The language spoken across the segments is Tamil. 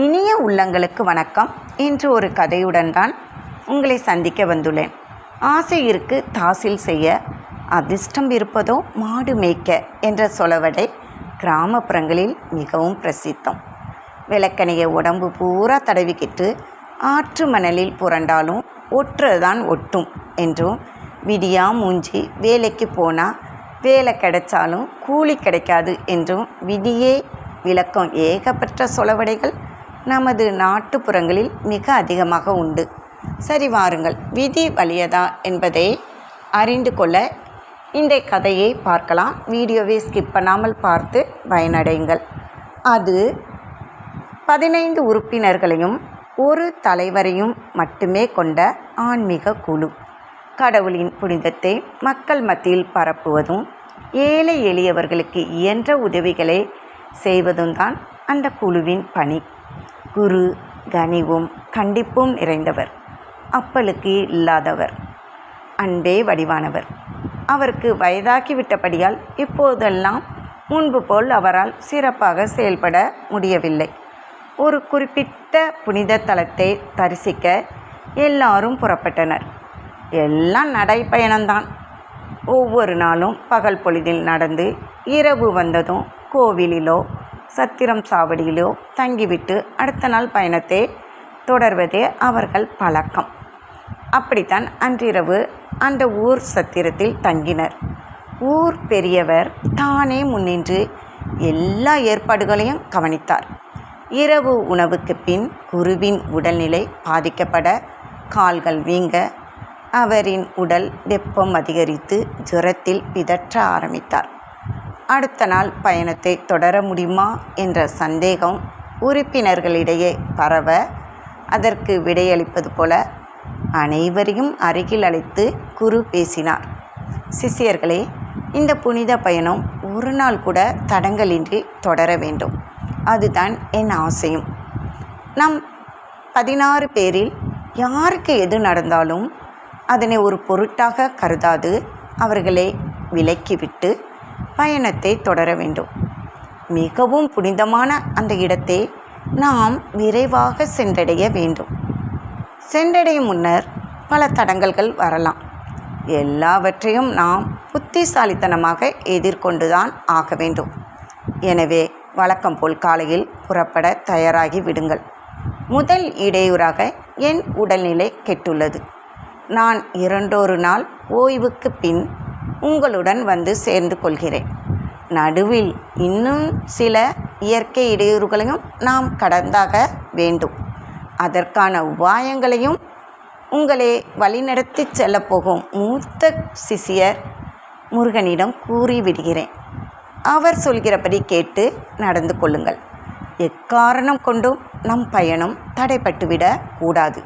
இனிய உள்ளங்களுக்கு வணக்கம். இன்று ஒரு கதையுடன் தான் உங்களை சந்திக்க வந்துள்ளேன். ஆசை இருக்கு தாசில் செய்ய அதிர்ஷ்டம் இருப்பதோ மாடு மேய்க்க என்ற சொலவடை கிராமப்புறங்களில் மிகவும் பிரசித்தம். விளக்கணையை உடம்பு பூரா தடவிக்கிட்டு ஆற்று மணலில் புரண்டாலும் ஒற்றுதான் ஒட்டும் என்றும் விடியா மூஞ்சி வேலைக்கு போனால் வேலை கிடைச்சாலும் கூலி கிடைக்காது என்றும் விதியே விளக்கம் ஏகப்பட்ட சொலவடைகள் நமது நாட்டுப்புறங்களில் மிக அதிகமாக உண்டு. சரி வாருங்கள் விதி வலியதா என்பதை அறிந்து கொள்ள இந்த கதையை பார்க்கலாம். வீடியோவை ஸ்கிப் பண்ணாமல் பார்த்து பயனடையுங்கள். அது பதினைந்து உறுப்பினர்களையும் ஒரு தலைவரையும் மட்டுமே கொண்ட ஆன்மீக குழு. கடவுளின் புனிதத்தை மக்கள் மத்தியில் பரப்புவதும் ஏழை எளியவர்களுக்கு இயன்ற உதவிகளை செய்வதும் தான் அந்த குழுவின் பணி. குரு கனிவும் கண்டிப்பும் நிறைந்தவர் அப்பலுக்கு இல்லாதவர் அன்பே வடிவானவர். அவருக்கு வயதாக்கிவிட்டபடியால் இப்போதெல்லாம் முன்பு போல் அவரால் சிறப்பாக செயல்பட முடியவில்லை. ஒரு குறிப்பிட்ட புனித தலத்தை தரிசிக்க எல்லாரும் புறப்பட்டனர். எல்லாம் நடைப்பயணம்தான். ஒவ்வொரு நாளும் பகல் பொழுதில் நடந்து இரவு வந்ததும் கோவிலிலோ சத்திரம் சாவடியிலோ தங்கிவிட்டு அடுத்த நாள் பயணத்தை தொடர்வதே அவர்கள் பழக்கம். அப்படித்தான் அன்றிரவு அந்த ஊர் சத்திரத்தில் தங்கினர். ஊர் பெரியவர் தானே முன்னின்று எல்லா ஏற்பாடுகளையும் கவனித்தார். இரவு உணவுக்கு பின் குருவின் உடல்நிலை பாதிக்கப்பட கால்கள் வீங்க அவரின் உடல் வெப்பம் அதிகரித்து ஜுரத்தில் பிதற்ற ஆரம்பித்தார். அடுத்த நாள் பயணத்தை தொடர முடியுமா என்ற சந்தேகம் உறுப்பினர்களிடையே பரவ அதற்கு விடையளிப்பது போல அனைவரையும் அருகில் அழைத்து குரு பேசினார். சிசியர்களே இந்த புனித பயணம் ஒரு நாள் கூட தடங்கலின்றி தொடர வேண்டும். அதுதான் என் ஆசையும். நம் பதினாறு பேரில் யாருக்கு எது நடந்தாலும் அதனை ஒரு பொருட்டாக கருதாது அவர்களை விலக்கிவிட்டு பயணத்தை தொடர வேண்டும். மிகவும் புனிதமான அந்த இடத்தை நாம் விரைவாக சென்றடைய வேண்டும். சென்றடையும் முன்னர் பல தடங்கல்கள் வரலாம். எல்லாவற்றையும் நாம் புத்திசாலித்தனமாக எதிர்கொண்டுதான் ஆக வேண்டும். எனவே வழக்கம் போல் காலையில் புறப்பட தயாராகி விடுங்கள். முதல் இடையூறாக என் உடல்நிலை கெட்டுள்ளது. நான் இரண்டொரு நாள் ஓய்வுக்கு பின் உங்களுடன் வந்து சேர்ந்து கொள்கிறேன். நடுவில் இன்னும் சில இயற்கை இடையூறுகளையும் நாம் கடந்தாக வேண்டும். அதற்கான உபாயங்களையும் உங்களை வழிநடத்தி செல்லப்போகும் மூத்த சிசியர் முருகனிடம் கூறிவிடுகிறேன். அவர் சொல்கிறபடி கேட்டு நடந்து கொள்ளுங்கள். எக்காரணம் கொண்டும் நம் பயணம் தடைப்பட்டுவிடக் கூடாது.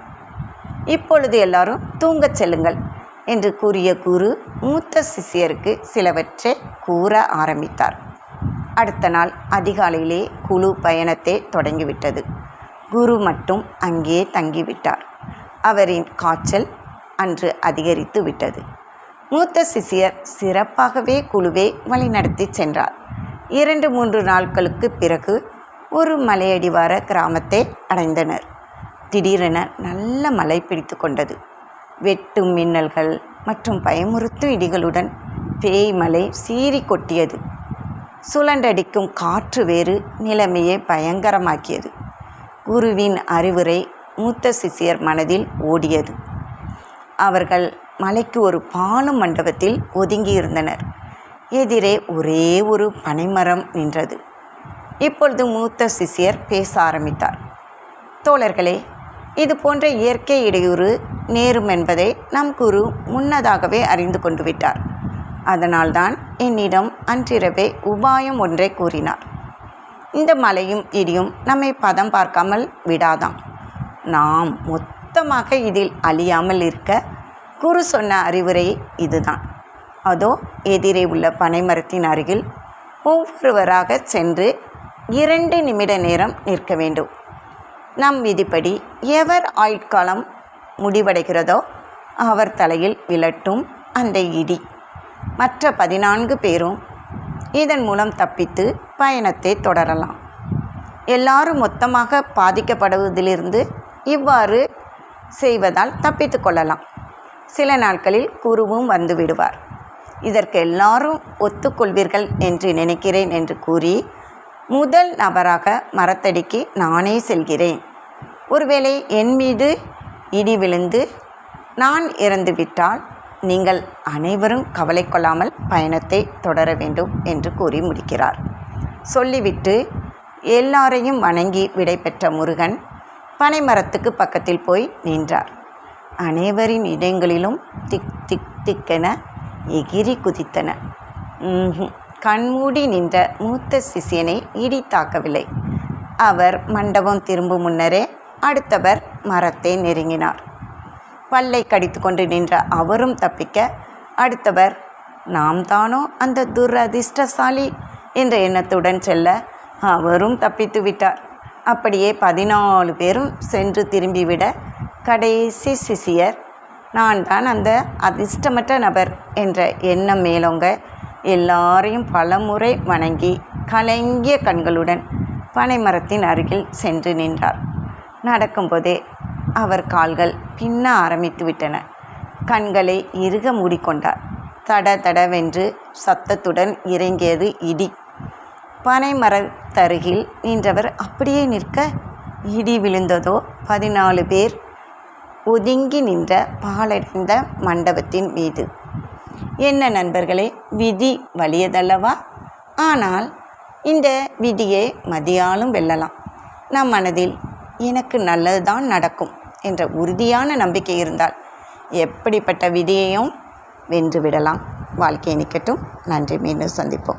இப்பொழுது எல்லாரும் தூங்கச் செல்லுங்கள். என்று கூறிய குரு மூத்த சிஷியருக்கு சிலவற்றை கூற ஆரம்பித்தார். அடுத்த நாள் அதிகாலையிலே குழு பயணத்தை தொடங்கிவிட்டது. குரு மட்டும் அங்கே தங்கிவிட்டார். அவரின் காய்ச்சல் அன்று அதிகரித்து விட்டது. மூத்த சிஷியர் சிறப்பாகவே குழுவை வழிநடத்தி சென்றார். இரண்டு மூன்று நாட்களுக்கு பிறகு ஒரு மலையடிவார கிராமத்தை அடைந்தனர். திடீரென நல்ல மழை பிடித்து கொண்டது. வெட்டும் மின்னல்கள் மற்றும் பயமுறுத்தும் இடிகளுடன் பேய் மலை சீறி கொட்டியது. சுழண்டடிக்கும் காற்று வேறு நிலைமையை பயங்கரமாக்கியது. குருவின் அறிவுரை மூத்த சிசியர் மனதில் ஓடியது. அவர்கள் மலைக்கு ஒரு பானு மண்டபத்தில் ஒதுங்கியிருந்தனர். எதிரே ஒரே ஒரு பனைமரம் நின்றது. இப்பொழுது மூத்த சிசியர் பேச ஆரம்பித்தார். தோழர்களே இது போன்ற இயற்கை இடையூறு நேரும் என்பதை நம் குரு முன்னதாகவே அறிந்து கொண்டு விட்டார். அதனால்தான் என்னிடம் அன்றிரவே உபாயம் ஒன்றை கூறினார். இந்த மலையும் இடியும் நம்மை பதம் பார்க்காமல் விடாதாம். நாம் மொத்தமாக இதில் அழியாமல் இருக்க குரு சொன்ன அறிவுரை இதுதான். அதோ எதிரே உள்ள பனைமரத்தின் அருகில் ஒவ்வொருவராக சென்று இரண்டு நிமிட நேரம் நிற்க வேண்டும். நம் விதிப்படி எவர் ஆயுட்காலம் முடிவடைகிறதோ அவர் தலையில் விழட்டும் அந்த இடி. மற்ற பதினான்கு பேரும் இதன் மூலம் தப்பித்து பயணத்தை தொடரலாம். எல்லாரும் மொத்தமாக பாதிக்கப்படுவதிலிருந்து இவ்வாறு செய்வதால் தப்பித்து கொள்ளலாம். சில நாட்களில் குருவும் வந்து விடுவார். இதற்கு எல்லாரும் ஒத்துக்கொள்வீர்கள் என்று நினைக்கிறேன் என்று கூறி முதல் நபராக மரத்தடிக்கு நானே செல்கிறேன். ஒருவேளை என் மீது இடி விழுந்து நான் இறந்துவிட்டால் நீங்கள் அனைவரும் கவலை கொள்ளாமல் பயணத்தை தொடர வேண்டும் என்று கூறி முடிக்கிறார். சொல்லிவிட்டு எல்லாரையும் வணங்கி விடைபெற்ற முருகன் பனைமரத்துக்கு பக்கத்தில் போய் நின்றார். அனைவரின் இடங்களிலும் திக் திக் திக்கென எகிரி குதித்தன. கண்மூடி நின்ற மூத்த சிஷியனை இடி தாக்கவில்லை. அவர் மண்டபம் திரும்பும் முன்னரே அடுத்தவர் மரத்தை நெருங்கினார். பல்லை கடித்து கொண்டு நின்ற அவரும் தப்பிக்க அடுத்தவர் நாம் தானோ அந்த துரதிர்ஷ்டசாலி? என்ற எண்ணத்துடன் செல்ல அவரும் தப்பித்து விட்டார். அப்படியே பதினாலு பேரும் சென்று திரும்பிவிட கடைசி சிசியர் நான் தான் அந்த அதிர்ஷ்டமற்ற நபர் என்ற எண்ணம் மேலோங்க எல்லாரையும் பலமுறை வணங்கி கலங்கிய கண்களுடன் பனைமரத்தின் அருகில் சென்று நின்றார். நடக்கும்போதே அவர் கால்கள் பின்ன ஆரம்பித்து விட்டன கண்களை இறுக மூடிக்கொண்டார். தட தடவென்று சத்தத்துடன் இறங்கியது இடி. பனைமரத்தருகில் நின்றவர் அப்படியே நிற்க இடி விழுந்ததோ? பதினாலு பேர் ஒதுங்கி நின்ற பாலடைந்த மண்டபத்தின் மீது. என்ன நண்பர்களே விதி வலியதல்லவா? ஆனால் இந்த விதியை மதியாலும் வெல்லலாம். நம் மனதில் எனக்கு நல்லது தான் நடக்கும் என்ற உறுதியான நம்பிக்கை இருந்தால் எப்படிப்பட்ட விதியையும் வென்று விடலாம். வாழ்க்கையை நிற்கட்டும் நன்றி. மீண்டும் சந்திப்போம்.